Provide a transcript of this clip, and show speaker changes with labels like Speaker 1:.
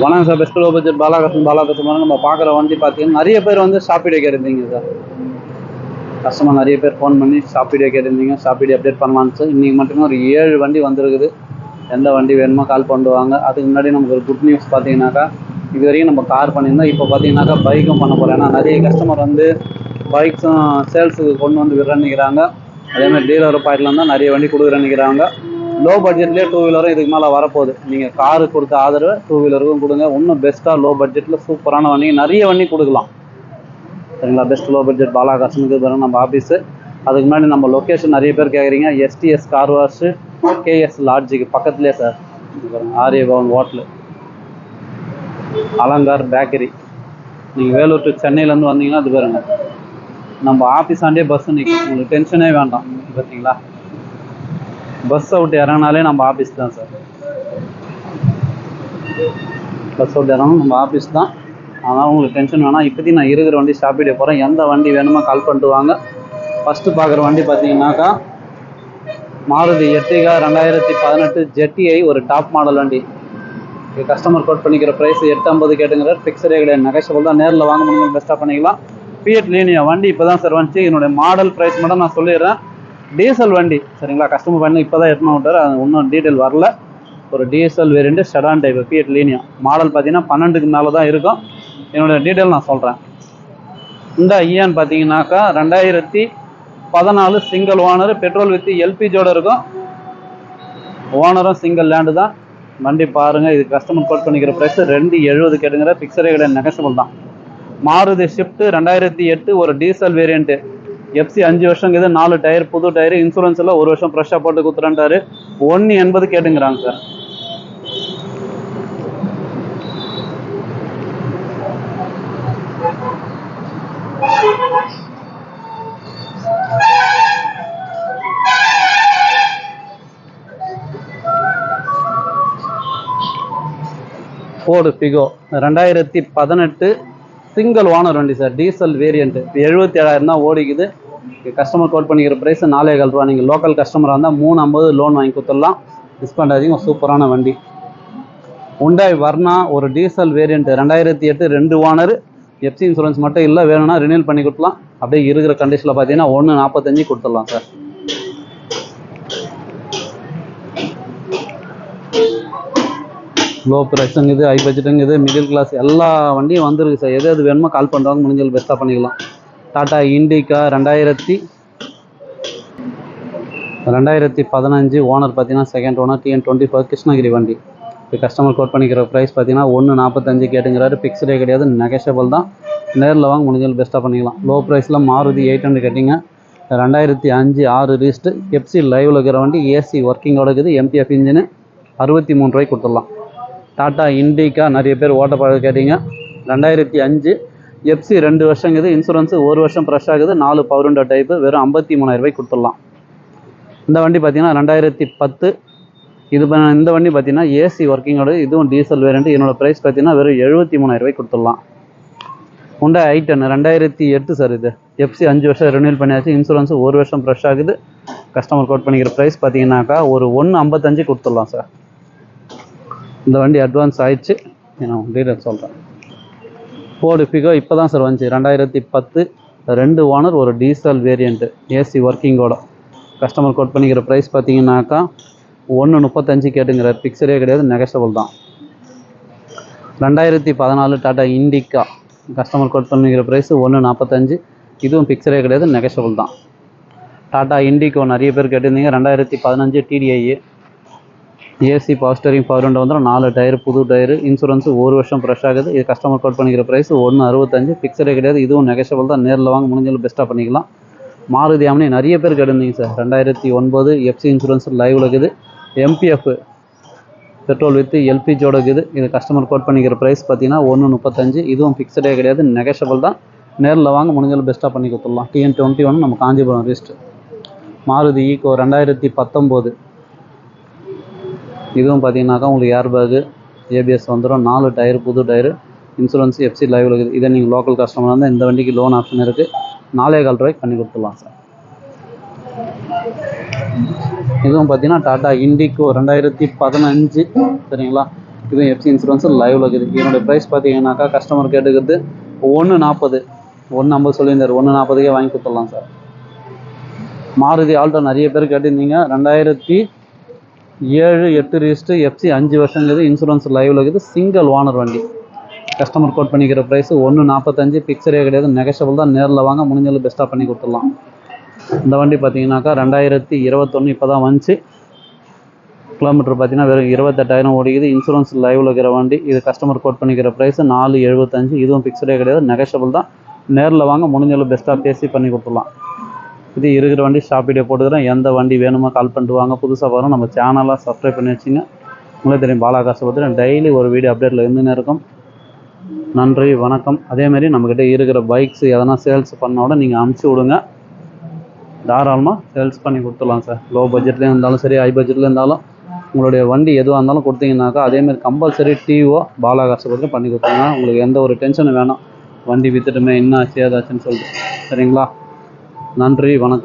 Speaker 1: வணக்கம் sir. Best low budget பாலாகசன் பாலாகசன் நம்ம பார்க்குற வண்டி பார்த்தீங்கன்னா நிறைய பேர் வந்து ஷாப்பிடே கேட்டிருந்தீங்க சார். கஸ்டமர் நிறைய பேர் ஃபோன் பண்ணி சாப்பிட கேட்டிருந்தீங்க. சாப்பிட அப்டேட் பண்ணலான்னு சார். இன்றைக்கி மட்டுமே ஒரு ஏழு வண்டி வந்திருக்குது. எந்த வண்டி வேணுமோ கால் பண்ணுவாங்க அதுக்கு முன்னாடி நமக்கு ஒரு குட் நியூஸ் பார்த்தீங்கன்னாக்கா இது வரைக்கும் நம்ம கார் பண்ணியிருந்தோம். இப்போ பார்த்தீங்கன்னாக்கா பைக்கும் பண்ண போகிறோம் ஏன்னா நிறைய கஸ்டமர் வந்து பைக்ஸும் சேல்ஸுக்கு கொண்டு வந்து விடுறேன்னுக்கிறாங்க அதேமாதிரி டீலர் பாயிண்ட்ல தான் நிறைய வண்டி கொடுக்குறேன்னுக்கிறாங்க லோ பட்ஜெட்லேயே டூ வீலரும் இதுக்கு மேலே வரப்போகுது. நீங்கள் காரு கொடுத்த ஆதரவு டூ வீலருக்கும் கொடுங்க. இன்னும் பெஸ்ட்டாக லோ பட்ஜெட்டில் சூப்பரான வண்டி நிறைய வண்டி கொடுக்கலாம். சரிங்களா? பெஸ்ட் லோ பட்ஜெட் பாலாகாசனுக்கு பாருங்க நம்ம ஆஃபீஸு அதுக்கு முன்னாடி நம்ம லொக்கேஷன் நிறைய பேர் கேட்குறீங்க எஸ்டிஎஸ் கார் வாஷு கேஎஸ் லாட்ஜுக்கு பக்கத்துலேயே சார் ஆரியபவன் பாருங்க ஹோட்டலு அலங்கார் பேக்கரி நீங்கள் வேலூர் டு சென்னையிலேருந்து வந்தீங்கன்னா அது பாருங்க. நம்ம ஆஃபீஸ் ஆண்டே பஸ் நிற்கும் உங்களுக்கு டென்ஷனே வேண்டாம். பார்த்தீங்களா பஸ் அவுட் இறங்கினாலே நம்ம ஆஃபீஸ் தான் சார் பஸ் அவுட் இறங்கணும் நம்ம ஆஃபீஸ் தான். அதனால் உங்களுக்கு டென்ஷன் வேணாம். இப்போதைக்கு நான் இருக்கிற வண்டி ஷாப்பிடே போகிறேன் எந்த வண்டி வேணுமோ கால் பண்ணிட்டு வாங்க. ஃபஸ்ட்டு பார்க்குற வண்டி பார்த்தீங்கன்னாக்கா மாருதி எர்டிகா ரெண்டாயிரத்தி பதினெட்டு ஜெட்டிஐ ஒரு டாப் மாடல் வண்டி. கஸ்டமர் கோட் பண்ணிக்கிற ப்ரைஸ் எட்டு ஐம்பது கேட்டுங்கிற ஃபிக்ஸடே கிடையாது. நெகஷபிள் தான். நேரில் வாங்க முடியும் பெஸ்ட்டாக பண்ணிக்கலாம். பிஎட் லீனியா வண்டி இப்போ தான் சார் வந்துச்சு. என்னுடைய மாடல் ப்ரைஸ் மட்டும் நான் சொல்லிடுறேன். டீசல் வண்டி சரிங்களா? கஸ்டமர் பண்ணி இப்போ தான் எடுத்துன்னு விட்டார். அது இன்னும் டீட்டெயில் வரல. ஒரு diesel variant sedan type Fiat Linea model பார்த்தீங்கன்னா பன்னெண்டுக்கு மேலே தான் இருக்கும். என்னோட டீட்டெயில் நான் சொல்கிறேன் இந்த ஐயான்னு பார்த்தீங்கன்னாக்கா ரெண்டாயிரத்தி பதினாலு சிங்கிள் ஓனர் பெட்ரோல் வித் எல்பிஜியோட இருக்கும். ஓனரும் சிங்கிள் லேண்டு தான். வண்டி பாருங்கள் இது கஸ்டமர் கோட் பண்ணிக்கிற ப்ரைஸ் ரெண்டு எழுபது கேட்டுங்கிற பிக்சரே கிடையாது நெகசபிள் தான். மாருதி ஷிஃப்ட்டு ரெண்டாயிரத்தி எட்டு ஒரு டீசல் வேரியண்ட்டு எஃப்சி அஞ்சு வருஷம் இது நாலு டயர் புது டயர் இன்சூரன்ஸ் எல்லாம் ஒரு வருஷம் ஃப்ரெஷ்ஷாக போட்டு குத்துறேன்ட்டாரு. ஒன்று எண்பது கேட்டுங்கிறாங்க சார். ஃபோர்டு ஃபிகோ ரெண்டாயிரத்தி பதினெட்டு சிங்கிள் ஓனர் வண்டி சார் டீசல் வேரியண்ட்டு எழுபத்தி ஏழாயிரம் தான் ஓடிக்குது. கஸ்டமர் கோட் பண்ணிக்கிற ப்ரைஸ் நாலே கால் ரூபா. நீங்கள் லோக்கல் கஸ்டமராக இருந்தால் மூணு ஐம்பது லோன் வாங்கி கொடுத்துடலாம். மிஸ் பண்ணாதீங்க சூப்பரான வண்டி. உண்டாய் வர்ணா ஒரு டீசல் வேரியண்ட்டு ரெண்டாயிரத்தி எட்டு ரெண்டு ஓனர். எஃப்சி இன்சூரன்ஸ் மட்டும் இல்லை வேணும்னா ரினியூல் பண்ணி கொடுக்கலாம். அப்படியே இருக்கிற கண்டிஷனில் பார்த்தீங்கன்னா ஒன்று நாற்பத்தஞ்சு கொடுத்துடலாம் சார். லோ ப்ரைஸுங்குது ஹை பட்ஜெட்டுங்குது மிடில் கிளாஸ் எல்லா வண்டியும் வந்துருக்கு சார். எது எது வேணுமோ கால் பண்ணுறாங்க முடிஞ்சது பெஸ்ட்டாக பண்ணிக்கலாம். டாடா இண்டிகா ரெண்டாயிரத்தி ரெண்டாயிரத்தி பதினஞ்சு ஓனர் பார்த்தீங்கன்னா second owner TN twenty four Krishnagiri வண்டி. இப்போ கஸ்டமர் கோட் பண்ணிக்கிற ப்ரைஸ் பார்த்தீங்கன்னா ஒன்று நாற்பத்தஞ்சு கேட்டுங்கிறாரு. பிக்ஸ்டே கிடையாது நெகஷபிள் தான். நேரில் வாங்க முடிஞ்சது பெஸ்ட்டாக பண்ணிக்கலாம். லோ ப்ரைஸில் மாருதி எயிட் ஹண்ட்ரட் கேட்டிங்க. ரெண்டாயிரத்தி அஞ்சு ஆறு ரீஸ்ட் எப்சி லைவில் இருக்கிற வண்டி ஏசி ஒர்க்கிங்கோட இருக்குது. எம்டிஎஃப் இன்ஜினு அறுபத்தி மூணு ரூபாய்க்கு கொடுத்துடலாம். டாட்டா இண்டிகா நிறைய பேர் ஓட்ட பழக கேட்டிங்க. ரெண்டாயிரத்தி அஞ்சு எஃப்சி ரெண்டு வருஷங்குது இன்சூரன்ஸு ஒரு வருஷம் ஃப்ரெஷ் ஆகுது நாலு பவர் டைப்பு வெறும் ஐம்பத்தி மூணாயிரம் கொடுத்துடலாம். இந்த வண்டி பார்த்தீங்கன்னா ரெண்டாயிரத்தி பத்து. இது இந்த வண்டி பார்த்தீங்கன்னா ஏசி ஒர்க்கிங்கோட இதுவும் டீசல் வேரியண்ட் என்னோட ப்ரைஸ் பார்த்தீங்கன்னா வெறும் எழுபத்தி மூணாயிரம் கொடுத்துடலாம். உண்டா ஐ டென் ரெண்டாயிரத்தி எட்டு சார் இது. எஃப்சி அஞ்சு வருஷம் ரினியூல் பண்ணியாச்சு இன்சூரன்ஸு ஒரு வருஷம் ஃப்ரெஷ் ஆகுது. கஸ்டமர் கோட் பண்ணிக்கிற ப்ரைஸ் பார்த்தீங்கன்னாக்கா ஒரு ஒன்று ஐம்பத்தஞ்சு கொடுத்துடலாம் சார் இந்த வண்டி அட்வான்ஸ் ஆயிடுச்சு. நான் டீட்டெயில் சொல்கிறேன் ஃபோர்டு ஃபிகோ இப்போ தான் சார் வந்துச்சு. ரெண்டாயிரத்தி பத்து ரெண்டு ஓனர் ஒரு டீசல் வேரியண்ட்டு ஏசி ஒர்க்கிங்கோட கஸ்டமர் கோட் பண்ணிக்கிற ப்ரைஸ் பார்த்தீங்கன்னாக்கா ஒன்று முப்பத்தஞ்சு கேட்டுங்கிற பிக்சரே கிடையாது நெகஸ்டபுள் தான். ரெண்டாயிரத்தி பதினாலு டாடா இண்டிகா கஸ்டமர் கோட் பண்ணிக்கிற ப்ரைஸ் ஒன்று நாற்பத்தஞ்சு இதுவும் பிக்சரே கிடையாது நெகஸ்டபுள் தான். டாடா இண்டிகோ நிறைய பேர் கேட்டிருந்தீங்க ரெண்டாயிரத்தி பதினஞ்சு DTI AC power steering power window வந்துடும் நாலு டயர் புது டயர் இன்சூரன்ஸ் ஒரு வருஷம் ஃப்ரெஷ் ஆகுது. இது கஸ்டமர் கோட் பண்ணிக்கிற ப்ரைஸ் ஒன்று அறுபத்தஞ்சு. ஃபிக்ஸடே கிடையாது. இதுவும் நெகஷபிள் தான். நேரில் வாங்க முடிஞ்சாலும் பெஸ்ட்டாக பண்ணிக்கலாம். மாருதி ஆமனி நிறைய பேர் கேட்டிருந்தீங்க சார் ரெண்டாயிரத்தி ஒன்பது எஃப்சி இன்சூரன்ஸ் லைவில் இருக்குது. எம்பிஎஃப் பெட்ரோல் வித்து எல்பிஜியோட இருக்குது. இது கஸ்டமர் கோட் பண்ணிக்கிற ப்ரைஸ் பார்த்தீங்கன்னா ஒன்று முப்பத்தஞ்சு. இதுவும் ஃபிக்ஸடே கிடையாது. நெகஷபிள் தான். நேரில் வாங்க முடிஞ்சாலும் பெஸ்ட்டாக பண்ணி கொடுத்துடலாம். டிஎன் டுவெண்ட்டி ஒன் நம்ம காஞ்சிபுரம் ரிஸ்ட் மாருதி ஈகோ ரெண்டாயிரத்தி பத்தொம்போது இதுவும் பார்த்தீங்கன்னாக்கா உங்களுக்கு ஏர் பேகு ஏபிஎஸ் வந்துடும் நாலு டயர் புது டயரு. இன்சூரன்ஸ் எஃப்சி லைவில் இருக்குது. இதை நீங்கள் லோக்கல் கஸ்டமராக இருந்தால் இந்த வண்டிக்கு லோன் ஆப்ஷன் இருக்குது நாலே கால் ரூபாய்க்கு பண்ணி கொடுத்துடலாம் சார் இதுவும் பார்த்தீங்கன்னா டாடா இண்டிகோ ரெண்டாயிரத்தி பதினஞ்சு சரிங்களா? இதுவும் எஃப்சி இன்சூரன்ஸ் லைவ்ல இருக்குது. இதனுடைய ப்ரைஸ் பார்த்தீங்கன்னாக்கா கஸ்டமர் கேட்டுக்கிறது ஒன்று நாற்பது ஒன்று ஐம்பது சொல்லியிருந்தார். ஒன்று நாற்பதுக்கே வாங்கி கொடுத்துடலாம் சார் மாருதி ஆல்டோ நிறைய பேர் கேட்டிருந்தீங்க. ரெண்டாயிரத்தி ஏழு எட்டு ரிஜிஸ்டர் எஃப்சி அஞ்சு வருஷங்கிறது இன்சூரன்ஸ் லைவில் இருக்குது. சிங்கிள் ஓனர் வண்டி. கஸ்டமர் கோட் பண்ணிக்கிற ப்ரைஸ் ஒன்று நாற்பத்தஞ்சு பிக்சரே கிடையாது. நெகஷபிள் தான். நேரில் வாங்க முடிஞ்சளவு பெஸ்ட்டாக பண்ணி கொடுத்துடலாம். இந்த வண்டி பார்த்தீங்கன்னாக்கா ரெண்டாயிரத்தி இருபத்தொன்று இப்போ தான் வந்துச்சு. கிலோமீட்டர் பார்த்தீங்கன்னா வெறும் இருபத்தெட்டாயிரம் ஓடிக்குது. இன்சூரன்ஸ் லைவில் இருக்கிற வண்டி. இது கஸ்டமர் கோட் பண்ணிக்கிற ப்ரைஸ் நாலு எழுபத்தஞ்சு. இதுவும் பிக்சடே கிடையாது. நெகஷபிள் தான். நேரில் வாங்க முடிஞ்சளவு பெஸ்ட்டாக பேசி பண்ணி கொடுத்துடலாம். இது இருக்கிற வண்டி ஷாப் வீடியோ போட்டுக்கிறேன். எந்த வண்டி வேணுமோ கால் பண்ணிட்டு வாங்க. புதுசாக வரும். நம்ம சேனலாக சப்ஸ்கிரைப் பண்ணி வச்சுங்க. உங்களுக்கு தெரியும் பாலாகாசை பற்றி டெய்லி ஒரு வீடியோ அப்டேட்டில் இருந்துன்னு இருக்கும். நன்றி வணக்கம். அதேமாரி நம்மக்கிட்ட இருக்கிற பைக்ஸ் எதனா சேல்ஸ் பண்ணோட நீங்கள் அமுச்சு விடுங்க. தாராளமாக சேல்ஸ் பண்ணி கொடுத்துடலாம் சார் லோ பட்ஜெட்லேயும் இருந்தாலும் சரி ஹை பட்ஜெட்லேயும் இருந்தாலும் உங்களுடைய வண்டி எதுவாக இருந்தாலும் கொடுத்தீங்கன்னாக்கா அதேமாரி கம்பல்சரி டிஓ பாலாகாசை பற்றி பண்ணி கொடுத்தாங்க உங்களுக்கு எந்த ஒரு டென்ஷனும் வேணாம். வண்டி விற்றுட்டுமே என்ன ஆச்சு ஏதாச்சுன்னு சொல்லிட்டு. சரிங்களா? நன்றி வணக்கம்.